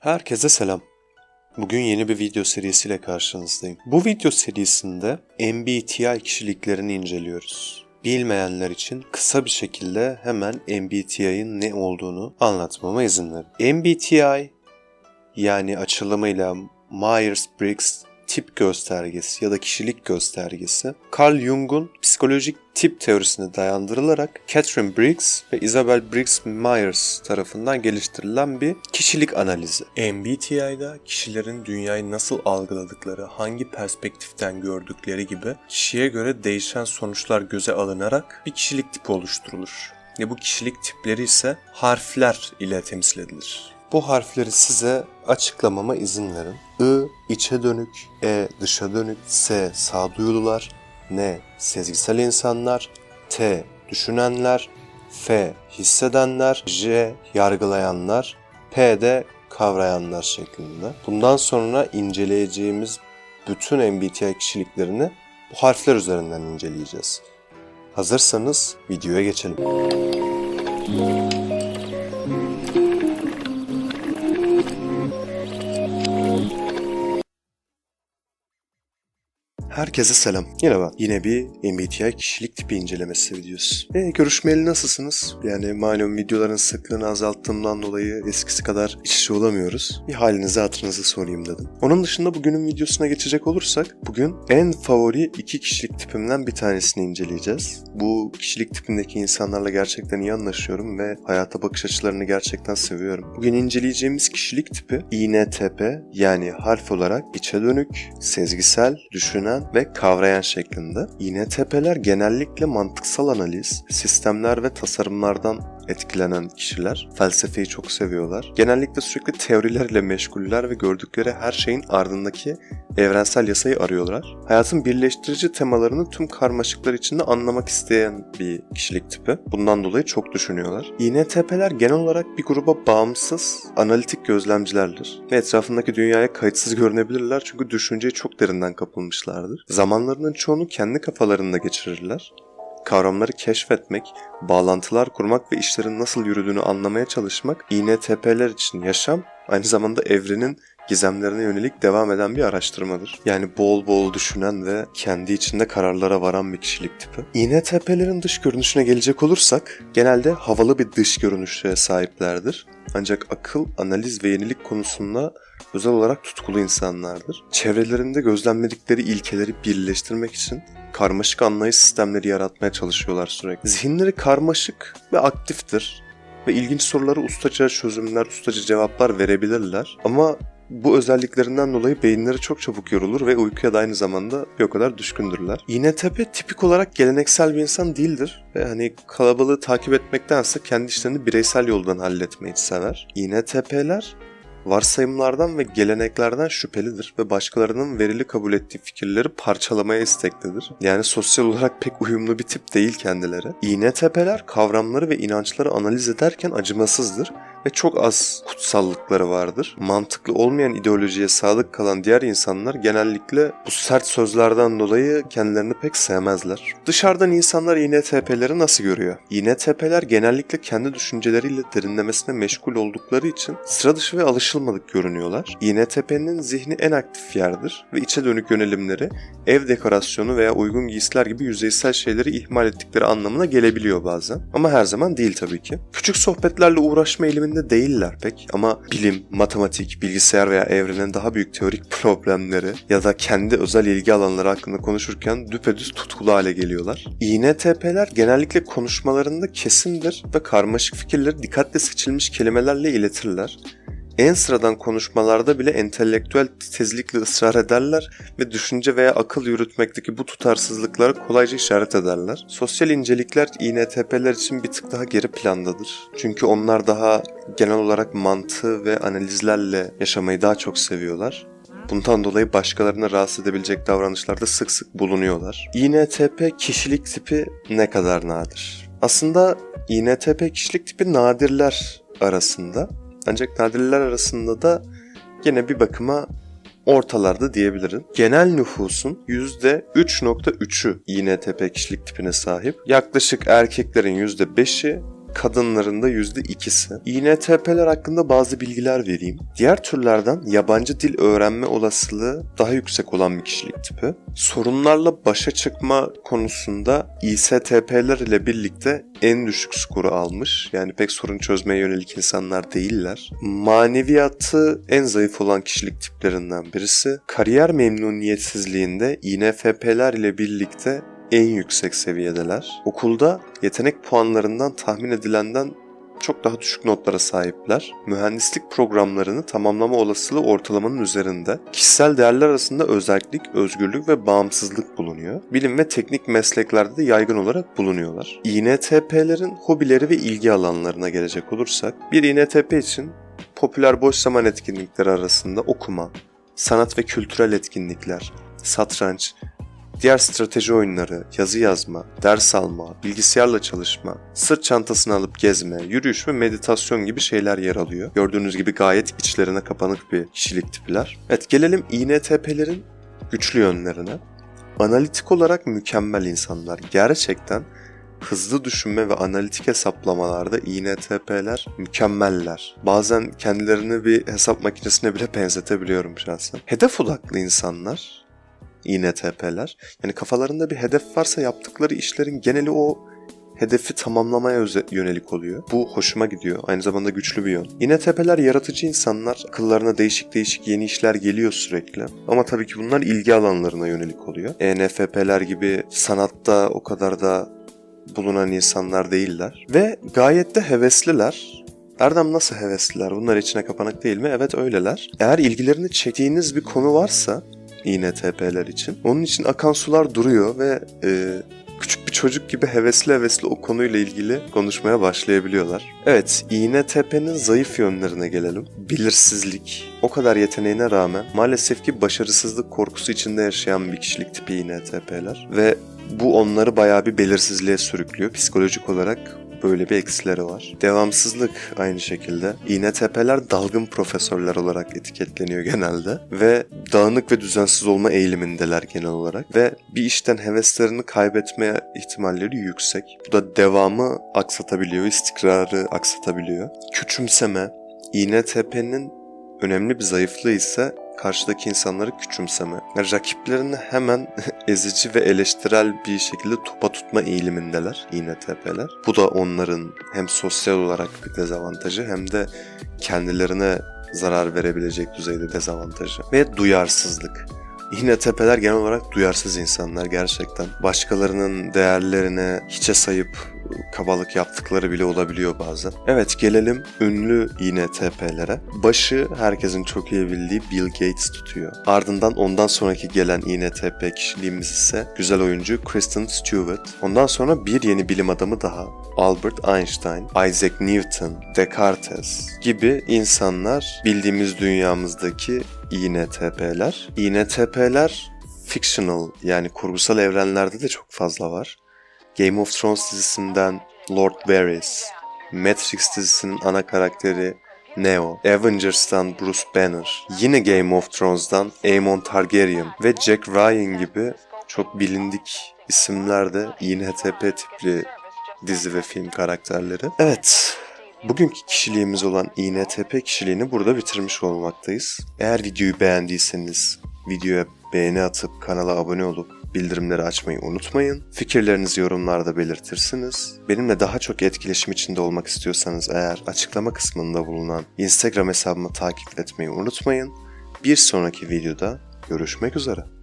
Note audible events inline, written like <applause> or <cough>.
Herkese selam. Bugün yeni bir video serisiyle karşınızdayım. Bu video serisinde MBTI kişiliklerini inceliyoruz. Bilmeyenler için kısa bir şekilde hemen MBTI'nin ne olduğunu anlatmama izin verin. MBTI yani açılımıyla Myers-Briggs tip göstergesi ya da kişilik göstergesi Carl Jung'un psikolojik tip teorisine dayandırılarak Catherine Briggs ve Isabel Briggs Myers tarafından geliştirilen bir kişilik analizi. MBTI'da kişilerin dünyayı nasıl algıladıkları, hangi perspektiften gördükleri gibi kişiye göre değişen sonuçlar göze alınarak bir kişilik tipi oluşturulur. Ve bu kişilik tipleri ise harfler ile temsil edilir. Bu harfleri size açıklamama izin verin. I içe dönük, E dışa dönük, S sağduyulular, N sezgisel insanlar, T düşünenler, F hissedenler, J yargılayanlar, P de kavrayanlar şeklinde. Bundan sonra inceleyeceğimiz bütün MBTI kişiliklerini bu harfler üzerinden inceleyeceğiz. Hazırsanız videoya geçelim. Herkese selam. Yine ben. Yine bir MBTI kişilik tipi incelemesi videosu. E, görüşmeyeli nasılsınız? Yani malum videoların sıklığını azalttığımdan dolayı eskisi kadar iç içe olamıyoruz. Bir halinizi hatırınızı sorayım dedim. Onun dışında bugünün videosuna geçecek olursak bugün en favori iki kişilik tipimden bir tanesini inceleyeceğiz. Bu kişilik tipindeki insanlarla gerçekten iyi anlaşıyorum ve hayata bakış açılarını gerçekten seviyorum. Bugün inceleyeceğimiz kişilik tipi INTP yani harf olarak içe dönük, sezgisel, düşünen ve kavrayan şeklinde. INTP'ler genellikle mantıksal analiz, sistemler ve tasarımlardan etkilenen kişiler. Felsefeyi çok seviyorlar. Genellikle sürekli teorilerle meşguller ve gördükleri her şeyin ardındaki evrensel yasayı arıyorlar. Hayatın birleştirici temalarını tüm karmaşıklar içinde anlamak isteyen bir kişilik tipi. Bundan dolayı çok düşünüyorlar. INTP'ler genel olarak bir gruba bağımsız, analitik gözlemcilerdir. Ve etrafındaki dünyaya kayıtsız görünebilirler çünkü düşünceye çok derinden kapılmışlardır. Zamanlarının çoğunu kendi kafalarında geçirirler kavramları keşfetmek, bağlantılar kurmak ve işlerin nasıl yürüdüğünü anlamaya çalışmak INTP'ler için yaşam, aynı zamanda evrenin gizemlerine yönelik devam eden bir araştırmadır. Yani bol bol düşünen ve kendi içinde kararlara varan bir kişilik tipi. INTP'lerin dış görünüşüne gelecek olursak genelde havalı bir dış görünüşe sahiplerdir. Ancak akıl, analiz ve yenilik konusunda özel olarak tutkulu insanlardır. Çevrelerinde gözlemledikleri ilkeleri birleştirmek için karmaşık anlayış sistemleri yaratmaya çalışıyorlar sürekli. Zihinleri karmaşık ve aktiftir ve ilginç soruları ustaca çözümler, ustaca cevaplar verebilirler. Ama bu özelliklerinden dolayı beyinleri çok çabuk yorulur ve uykuya da aynı zamanda bir o kadar düşkündürler. INTP tipik olarak geleneksel bir insan değildir ve hani kalabalığı takip etmektense kendi işlerini bireysel yoldan halletmeyi sever. INTP'ler varsayımlardan ve geleneklerden şüphelidir ve başkalarının verili kabul ettiği fikirleri parçalamaya isteklidir. Yani sosyal olarak pek uyumlu bir tip değil kendileri. İğnetepeler kavramları ve inançları analiz ederken acımasızdır ve çok az kutsallıkları vardır. Mantıklı olmayan ideolojiye sadık kalan diğer insanlar genellikle bu sert sözlerden dolayı kendilerini pek sevmezler. Dışarıdan insanlar INTP'leri nasıl görüyor? INTP'ler genellikle kendi düşünceleriyle derinlemesine meşgul oldukları için sıra dışı ve alışılmadık görünüyorlar. INTP'nin zihni en aktif yerdir ve içe dönük yönelimleri ev dekorasyonu veya uygun giysiler gibi yüzeysel şeyleri ihmal ettikleri anlamına gelebiliyor bazen. Ama her zaman değil tabii ki. Küçük sohbetlerle uğraşma eğiliminde değiller pek ama bilim, matematik, bilgisayar veya evrenin daha büyük teorik <laughs> problemleri ya da kendi özel ilgi alanları hakkında konuşurken düpedüz tutkulu hale geliyorlar. INTP'ler genellikle konuşmalarında kesindir ve karmaşık fikirleri dikkatle seçilmiş kelimelerle iletirler en sıradan konuşmalarda bile entelektüel titizlikle ısrar ederler ve düşünce veya akıl yürütmekteki bu tutarsızlıkları kolayca işaret ederler. Sosyal incelikler INTP'ler için bir tık daha geri plandadır. Çünkü onlar daha genel olarak mantığı ve analizlerle yaşamayı daha çok seviyorlar. Bundan dolayı başkalarını rahatsız edebilecek davranışlarda sık sık bulunuyorlar. INTP kişilik tipi ne kadar nadir? Aslında INTP kişilik tipi nadirler arasında ancak nadirler arasında da gene bir bakıma ortalarda diyebilirim. Genel nüfusun %3.3'ü INTP kişilik tipine sahip. Yaklaşık erkeklerin %5'i kadınların da %2'si. İNTP'ler hakkında bazı bilgiler vereyim. Diğer türlerden yabancı dil öğrenme olasılığı daha yüksek olan bir kişilik tipi. Sorunlarla başa çıkma konusunda ISTP'ler ile birlikte en düşük skoru almış. Yani pek sorun çözmeye yönelik insanlar değiller. Maneviyatı en zayıf olan kişilik tiplerinden birisi. Kariyer memnuniyetsizliğinde INFP'ler ile birlikte en yüksek seviyedeler. Okulda yetenek puanlarından tahmin edilenden çok daha düşük notlara sahipler. Mühendislik programlarını tamamlama olasılığı ortalamanın üzerinde. Kişisel değerler arasında özellik, özgürlük ve bağımsızlık bulunuyor. Bilim ve teknik mesleklerde de yaygın olarak bulunuyorlar. INTP'lerin hobileri ve ilgi alanlarına gelecek olursak, bir INTP için popüler boş zaman etkinlikleri arasında okuma, sanat ve kültürel etkinlikler, satranç, diğer strateji oyunları, yazı yazma, ders alma, bilgisayarla çalışma, sırt çantasını alıp gezme, yürüyüş ve meditasyon gibi şeyler yer alıyor. Gördüğünüz gibi gayet içlerine kapanık bir kişilik tipiler. Evet gelelim INTP'lerin güçlü yönlerine. Analitik olarak mükemmel insanlar. Gerçekten hızlı düşünme ve analitik hesaplamalarda INTP'ler mükemmeller. Bazen kendilerini bir hesap makinesine bile benzetebiliyorum şahsen. Hedef odaklı insanlar INTP'ler. Yani kafalarında bir hedef varsa yaptıkları işlerin geneli o hedefi tamamlamaya yönelik oluyor. Bu hoşuma gidiyor. Aynı zamanda güçlü bir yön. INTP'ler yaratıcı insanlar. Akıllarına değişik değişik yeni işler geliyor sürekli. Ama tabii ki bunlar ilgi alanlarına yönelik oluyor. ENFP'ler gibi sanatta o kadar da bulunan insanlar değiller. Ve gayet de hevesliler. Erdem nasıl hevesliler? Bunlar içine kapanık değil mi? Evet öyleler. Eğer ilgilerini çektiğiniz bir konu varsa INTP'ler için. Onun için akan sular duruyor ve e, küçük bir çocuk gibi hevesli hevesli o konuyla ilgili konuşmaya başlayabiliyorlar. Evet, INTP'nin zayıf yönlerine gelelim. Belirsizlik. O kadar yeteneğine rağmen maalesef ki başarısızlık korkusu içinde yaşayan bir kişilik tipi INTP'ler. Ve bu onları bayağı bir belirsizliğe sürüklüyor. Psikolojik olarak böyle bir eksileri var. Devamsızlık aynı şekilde. İğnetepeler dalgın profesörler olarak etiketleniyor genelde ve dağınık ve düzensiz olma eğilimindeler genel olarak ve bir işten heveslerini kaybetmeye ihtimalleri yüksek. Bu da devamı aksatabiliyor, istikrarı aksatabiliyor. Küçümseme, İğnetepe'nin önemli bir zayıflığı ise karşıdaki insanları küçümseme. Rakiplerini hemen <laughs> ezici ve eleştirel bir şekilde topa tutma eğilimindeler INTP'ler. Bu da onların hem sosyal olarak bir dezavantajı hem de kendilerine zarar verebilecek düzeyde dezavantajı. Ve duyarsızlık. Yine tepeler genel olarak duyarsız insanlar gerçekten. Başkalarının değerlerine hiçe sayıp kabalık yaptıkları bile olabiliyor bazen. Evet gelelim ünlü yine TP'lere. Başı herkesin çok iyi bildiği Bill Gates tutuyor. Ardından ondan sonraki gelen INTP kişiliğimiz ise güzel oyuncu Kristen Stewart. Ondan sonra bir yeni bilim adamı daha Albert Einstein, Isaac Newton, Descartes gibi insanlar bildiğimiz dünyamızdaki INTP'ler. INTP'ler fictional yani kurgusal evrenlerde de çok fazla var. Game of Thrones dizisinden Lord Varys, Matrix dizisinin ana karakteri Neo, Avengers'tan Bruce Banner, yine Game of Thrones'dan Aemon Targaryen ve Jack Ryan gibi çok bilindik isimler de INTP tipli dizi ve film karakterleri. Evet, bugünkü kişiliğimiz olan INTP kişiliğini burada bitirmiş olmaktayız. Eğer videoyu beğendiyseniz videoya beğeni atıp kanala abone olup bildirimleri açmayı unutmayın. Fikirlerinizi yorumlarda belirtirsiniz. Benimle daha çok etkileşim içinde olmak istiyorsanız eğer açıklama kısmında bulunan Instagram hesabımı takip etmeyi unutmayın. Bir sonraki videoda görüşmek üzere.